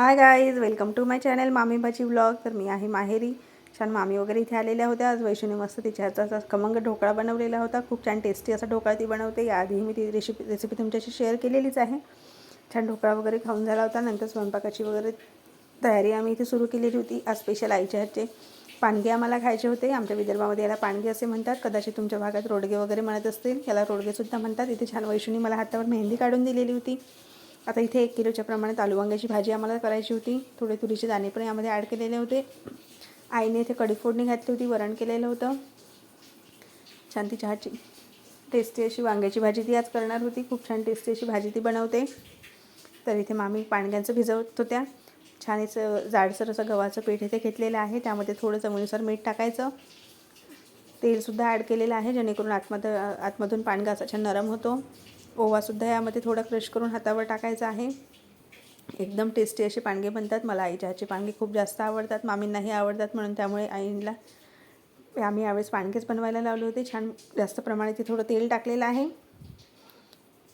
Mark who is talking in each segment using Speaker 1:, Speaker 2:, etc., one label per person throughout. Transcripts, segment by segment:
Speaker 1: Hi guys welcome to my channel मामी भाजी तर मी आहे माहेरी. छान मामी वगैरे इथे आलेल्या होत्या. आज वैष्णवी मस्त तिच्या हाताचा खमंग ढोकळा बनवलेला होता. खूप छान टेस्टी असा ढोकळा ती बनवते. याआधीही मी ती रेसिपी रेसिपी तुमच्याशी शेअर केलेलीच आहे. छान ढोकळा वगैरे खाऊन झाला होता. नंतर स्वयंपाकाची वगैरे तयारी आम्ही इथे सुरू केलेली होती. आज स्पेशल आईच्या हातचे पानगे आम्हाला खायचे होते. आमच्या विदर्भामध्ये याला पानगे असे म्हणतात. कदाचित तुमच्या भागात रोडगे वगैरे म्हणत असतील. याला रोडगेसुद्धा म्हणतात. इथे छान वैष्णवी मला हातावर मेहंदी काढून दिलेली होती. आता इथे एक किलोच्या प्रमाणात आलू वांग्याची भाजी आम्हाला करायची होती. थोडे तुरीचे दाणे पण यामध्ये ॲड केलेले होते. आईने इथे कडीफोडणी घातली होती वरण केलेलं होतं. छान ती चहाची टेस्टी अशी वांग्याची भाजी ती आज करणार होती. खूप छान टेस्टी अशी भाजी ती बनवते. तर इथे मामी पाणग्यांचं भिजवत होत्या. छान असं जाडसर असं गव्हाचं पीठ इथे घेतलेलं आहे. त्यामध्ये थोडं चवीनुसार मीठ टाकायचं. तेलसुद्धा ॲड केलेलं आहे जेणेकरून आतमध्ये आतमधून पाणगा असा छान नरम होतो. ओवासुद्धा यामध्ये थोडा क्रश करून हातावर टाकायचा आहे. एकदम टेस्टी असे पानगे बनतात. मला आईच्या हातचे पानगे खूप जास्त आवडतात मामींनाही आवडतात म्हणून त्यामुळे आईला आम्ही यावेळेस पानगेच बनवायला लावले होते. छान जास्त प्रमाणात ते थोडं तेल टाकलेलं आहे.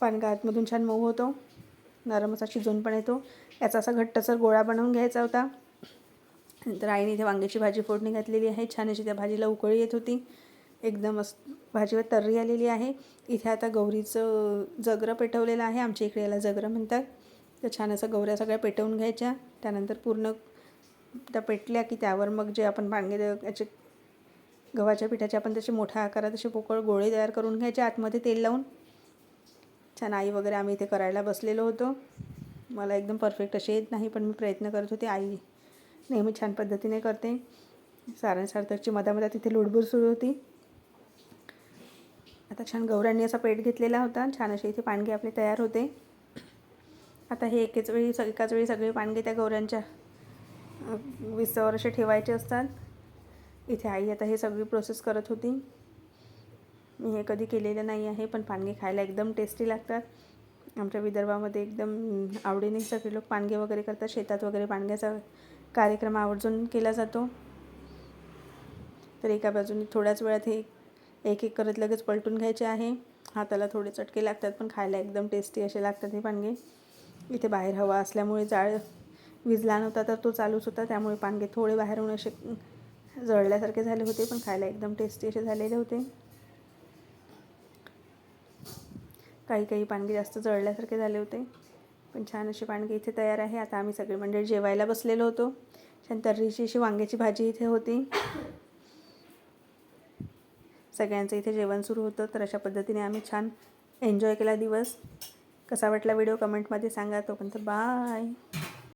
Speaker 1: पानगा आतमधून छान मऊ होतो. नरम असा शिजून पण येतो. याचा असा घट्टसर गोळा बनवून घ्यायचा होता. नंतर आईने इथे वांग्याची भाजी फोडणी घातलेली आहे. छान अशी त्या भाजीला उकळी येत होती. एकदम मस्त भाजीवर तर्री आलेली आहे. इथे आता गौरीचं जगरं पेटवलेलं आहे. आमच्या इकडे याला जगरं म्हणतात. तर छान असं गौऱ्या सगळ्या पेटवून घ्यायच्या. त्यानंतर पूर्ण त्या पेटल्या की त्यावर मग जे आपण भांगे याचे गव्हाच्या पिठाचे आपण तसे मोठ्या आकारात असे पोकळ गोळे तयार करून घ्यायचे. आतमध्ये तेल लावून. छान आई वगैरे आम्ही इथे करायला बसलेलो होतो. मला एकदम परफेक्ट असे येत नाही पण मी प्रयत्न करत होते. आई नेहमी छान पद्धतीने करते. सारण सार्थकची मधामधात तिथे लुडबुड सुरू होती. आता छान गौरांनी असा पेट घेतलेला होता. छान असे इथे पाणगे आपले तयार होते. आता हे एकेच वेळी स एकाच वेळी सगळे पाणगे त्या गौऱ्यांच्या विसावर असे ठेवायचे असतात. इथे आई आता हे सगळी प्रोसेस करत होती. मी हे कधी केलेलं नाही आहे पण पानगे खायला एकदम टेस्टी लागतात. आमच्या विदर्भामध्ये एकदम आवडीने सगळे लोक पानगे वगैरे करतात. शेतात वगैरे पानग्याचा कार्यक्रम आवर्जून केला जातो. तर एका बाजूने थोड्याच वेळात हे एक एक करत लगेच पलटून घ्यायचे आहे. हाताला थोडे चटके लागतात पण खायला एकदम टेस्टी असे लागतात हे पानगे इथे बाहेर हवा असल्यामुळे जाळ विजला नव्हता तर तो चालूच होता. त्यामुळे पानगे थोडे बाहेरून असे जळल्यासारखे झाले होते पण खायला एकदम टेस्टी असे झालेले होते. काही काही पानगे जास्त जळल्यासारखे झाले होते पण छान असे पानगे इथे तयार आहे. आता आम्ही सगळे मंडळी जेवायला बसलेलो होतो. छान तर्रीची अशी वांग्याची भाजी इथे होती. सगळ्यांचं इथे जेवण सुरू होतं तर अशा पद्धतीने आम्ही छान एन्जॉय केला दिवस. कसा वाटला व्हिडिओ कमेंटमध्ये सांगा. तोपर्यंत बाय